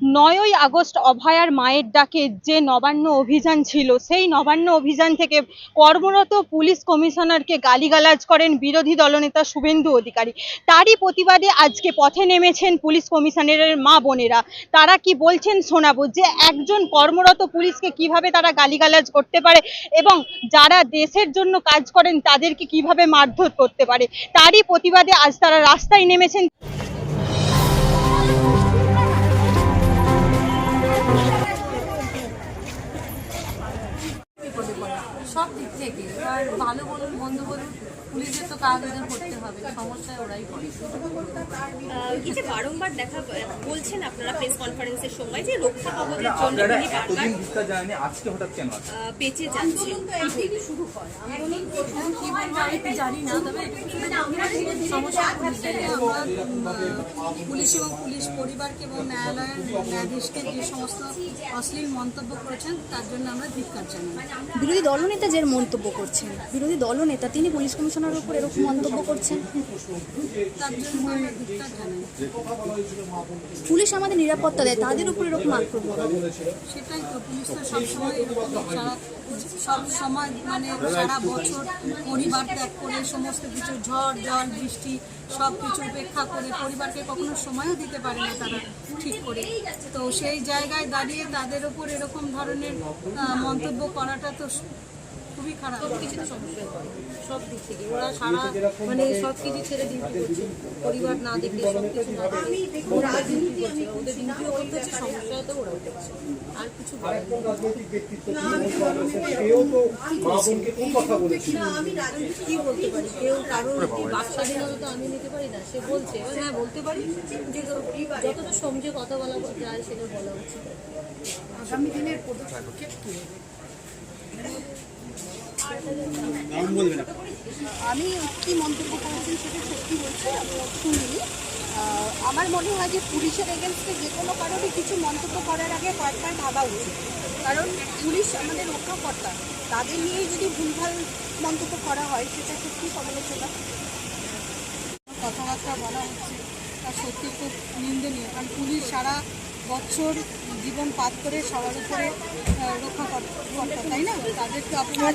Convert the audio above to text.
নয়ই আগস্ট অভয়ার মায়ের ডাকে যে নবান্ন অভিযান ছিল, সেই নবান্ন অভিযান থেকে কর্মরত পুলিশ কমিশনারকে গালিগালাজ করেন বিরোধী দলনেতা শুভেন্দু অধিকারী। তারই প্রতিবাদে আজকে পথে নেমেছেন পুলিশ কমিশনারের মা বোনেরা। তারা কি বলছেন শোনাবো যে, একজন কর্মরত পুলিশকে কীভাবে তারা গালিগালাজ করতে পারে এবং যারা দেশের জন্য কাজ করেন তাদেরকে কীভাবে মারধর করতে পারে? তারই প্রতিবাদে আজ তারা রাস্তায় নেমেছেন। সব দিক থেকে। এবার ভালো বলুন মন্দ বলুন পুলিশের তো কাজ ওদের করতে হবে সমস্যায় ওরাই পড়ে। এই যে বারংবার দেখা বলছেন আপনারা প্রেস কনফারেন্সের সময় যে রক্ষা কবচের জন্য আপনারা তিনি বারবার এতদিন বিস্তার জানেন আজকে হঠাৎ কেন বেঁচে যাচ্ছেন। শুরু করে আন্দোলন শুধু কি বলব আমি তো জানি না তবে সমস্যা আমরা পুলিশ এবং পুলিশ পরিবারকে এবং ন্যায়ালয়ের ন্যায়াধীশকে যে সমস্ত অশ্লীল মন্তব্য করেছেন তার জন্য আমরা ধিক্কার জানাই। বিরোধী দলনেতা যে মন্তব্য করছেন, বিরোধী দলনেতা তিনি পুলিশ কমিশনার উপর এরকম মন্তব্য করছেন? পুলিশ আমাদের নিরাপত্তা দেয়, তাদের উপর এরকম আক্রমণ? সেটাই তো, পুলিশ তো সবসময় সব সময় মানে সারা বছর পরিবার ত্যাগ করে, সমস্ত কিছু ঝড়, জল, বৃষ্টি, সব কিছু উপেক্ষা করে, পরিবারকে কখনো সময়ও দিতে পারে না তারা ঠিক করে। তো সেই জায়গায় দাঁড়িয়ে তাদের ওপর এরকম ধরনের মন্তব্য করাটা তো খুবই খারাপ। কিছু তো সমস্যা সব দিক থেকে। ওরা সারা মানে সব কিছু ছেড়ে ডিউটি করছে। পরিবার না দেখে সব কিছু না দেখে ওরা ডিউটি করছে ওদের ডিউটিও করতে হচ্ছে সমস্যাও তো ওরাও দেখছে আর কিছু কি বলতে পারি? কেউ কারোর বাক স্বাধীনতা তো আমি নিতে পারি না? সে বলছে এবার হ্যাঁ বলতে পারি যে যতটা সমঝে কথা বলা যায় সেটা বলা উচিত। আগামী দিনের পদক্ষেপ কি হবে? আমি কি মন্তব্য করেছেন সেটা সত্যি বলছি শুনিনি। আমার মনে হয় যে পুলিশের এগেনস্টে যে কোনো কারণে কিছু মন্তব্য করার আগে কয়েকবার ভাবা উচিত। কারণ পুলিশ আমাদের রক্ষাকর্তা তাদের নিয়ে যদি ভুলভাল মন্তব্য করা হয় সেটা সত্যি সমালোচনা। কথাবার্তা বলা হচ্ছে তা সত্যি খুব নিন্দনীয়। কারণ পুলিশ সারা বছর জীবন পাত করে সবার উপরে আহ, রক্ষা কর- কর্তা তাই না? তাদেরকে অপমান